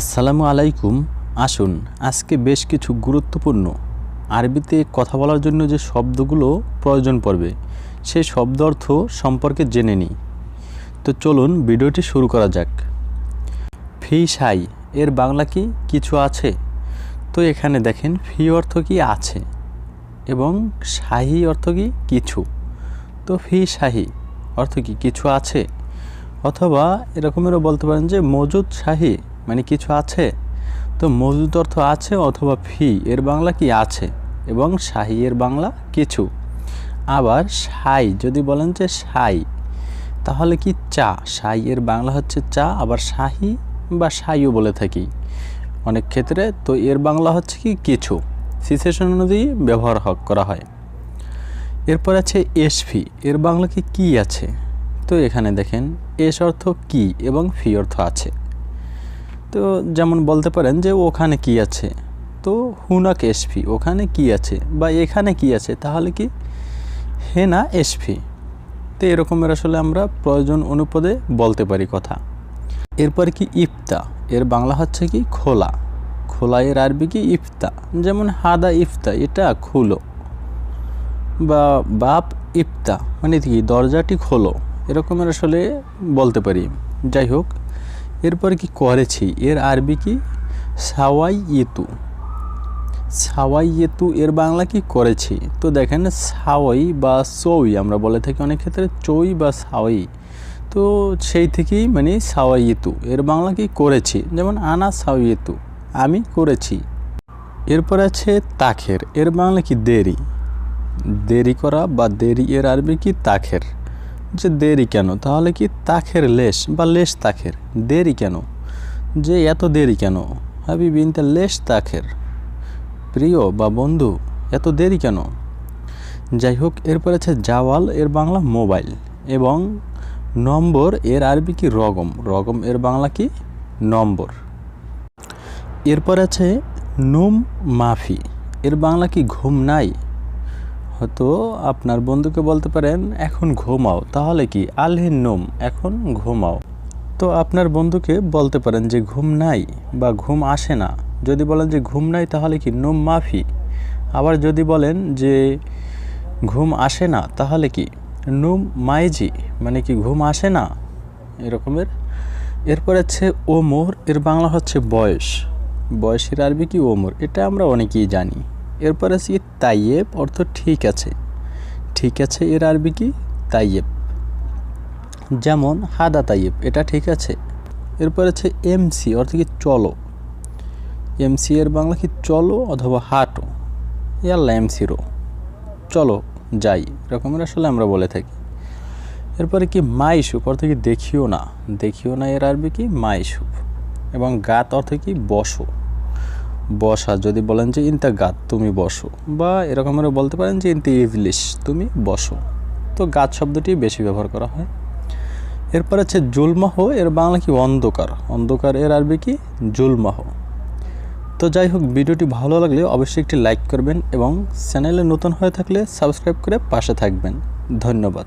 আসসালামু আলাইকুম। আসুন, আজকে বেশ কিছু গুরুত্বপূর্ণ আরবিতে কথা বলার জন্য যে শব্দগুলো প্রয়োজন পড়বে সেই শব্দ অর্থ সম্পর্কে জেনে নিই। তো চলুন ভিডিওটি শুরু করা যাক। ফি সাই, এর বাংলা কি কিছু আছে? তো এখানে দেখেন, ফি অর্থ কি আছে এবং শাহি অর্থ কি কিছু? তো ফি শাহি অর্থ কি কিছু আছে? অথবা এরকমেরও বলতে পারেন যে মজুদ শাহি মানে কিছু আছে। তো মজুদ অর্থ আছে অথবা ফি, এর বাংলা কি আছে? এবং শাহি এর বাংলা কিছু। আবার সাই যদি বলেন যে সাই তাহলে কি চা? সাই এর বাংলা হচ্ছে চা, আবার শাহি বা সাইও বলে থাকি। অনেক ক্ষেত্রে তো এর বাংলা হচ্ছে কি কিছু। সিচুয়েশন অনুযায়ী ব্যবহার করা হয়। এরপর আছে এসফি এর বাংলা কি কি আছে? তো এখানে দেখেন এস অর্থ কি এবং ফি অর্থ আছে। তো যেমন বলতে পারেন যে ওখানে কি আছে? তো হুনাক এসফি ওখানে কি আছে বা এখানে কি আছে, তাহলে কি হেনা এসফি তো এরকমের আসলে আমরা প্রয়োজন অনুপদে বলতে পারি কথা। এরপর কি ইফতা, এর বাংলা হচ্ছে কি খোলা। খোলা এর আরবি কি ইফতা, যেমন হাদা ইফতা, এটা খুলো। বা বাপ ইফতা মানে কি দরজাটি খোলো। এরকমের আসলে বলতে পারি। যাই হোক, এরপর কি করেছি? এর আরবি কি? সাওয়াই ইতু সাওয়াই ইতু এর বাংলা কি করেছি? তো দেখেন, সাওয়াই বা চই আমরা বলে থাকি অনেক ক্ষেত্রে, চৌই বা সাওয়াই। তো সেই থেকেই মানে সাওয়াই ইতু এর বাংলা কি করেছি? যেমন, আনা সাওয়াই ইতু আমি করেছি। এরপর আছে তাখের। এর বাংলা কি দেরি? দেরি করা বা দেরি এর আরবি কি তাখের? যে দেরি কেন? তাহলে কি তাখের লেশ বা লেশ তাখের? দেরি কেন? যে এত দেরি কেন? হাবি বিনতে লেশ তাখের। প্রিয় বা বন্ধু, এত দেরি কেন? যাই হোক এরপর আছে জাওয়াল, এর বাংলা মোবাইল এবং নম্বর, এর আরবি কি রগম? রগম, এর বাংলা কি নম্বর। এরপর আছে নুম মাফি, এর বাংলা কি ঘুম নাই? হয়তো আপনার বন্ধুকে বলতে পারেন, এখন ঘুমাও। তাহলে কি? আলহিন নোম, এখন ঘুমাও। তো আপনার বন্ধুকে বলতে পারেন যে, ঘুম নাই বা ঘুম আসে না। যদি বলেন যে, ঘুম নাই তাহলে কি? নোম মাফি। আবার যদি বলেন যে, ঘুম আসে না তাহলে কি? নুম মাইজি মানে কি ঘুম আসে না? এরকমের। এরপর আছে ওমর, এর বাংলা হচ্ছে বয়স। বয়সের আরবি কি ওমর? এটা আমরা অনেকেই জানি। এরপর আছে কি? তাইয়েব, অর্থ ঠিক আছে। ঠিক আছে এর আরবি কি? তাইয়েব। যেমন, হাদা তাইয়েব, এটা ঠিক আছে। এরপর আছে এমসি, অর্থ কি? চলো। এমসি এর বাংলা কি? চলো অথবা হাঁটো। ইয়াল্লা এমসিরও চলো, যাই। এরকমের আসলে আমরা বলে থাকি। এরপরে কি? মাইসুপ অর্থ কি? দেখিও না। দেখিও না এর আরবি কি? মাইসুপ এবং গাত অর্থ কি? বসো। বসা, যদি বলেন যে ইনতা গাত, তুমি বসো। বা এরকমেরও বলতে পারেন যে ইনতে ইজলিশ তুমি বসো। তো গাত শব্দটি বেশি ব্যবহার করা হয়। এরপর আছে জুলমাহ, এর বাংলা কি অন্ধকার? অন্ধকার এর আরবি কি? জুলমাহ। তো যাই হোক, ভিডিওটি ভালো লাগলে অবশ্যই একটি লাইক করবেন এবং চ্যানেলে নতুন হয়ে থাকলে সাবস্ক্রাইব করে পাশে থাকবেন। ধন্যবাদ।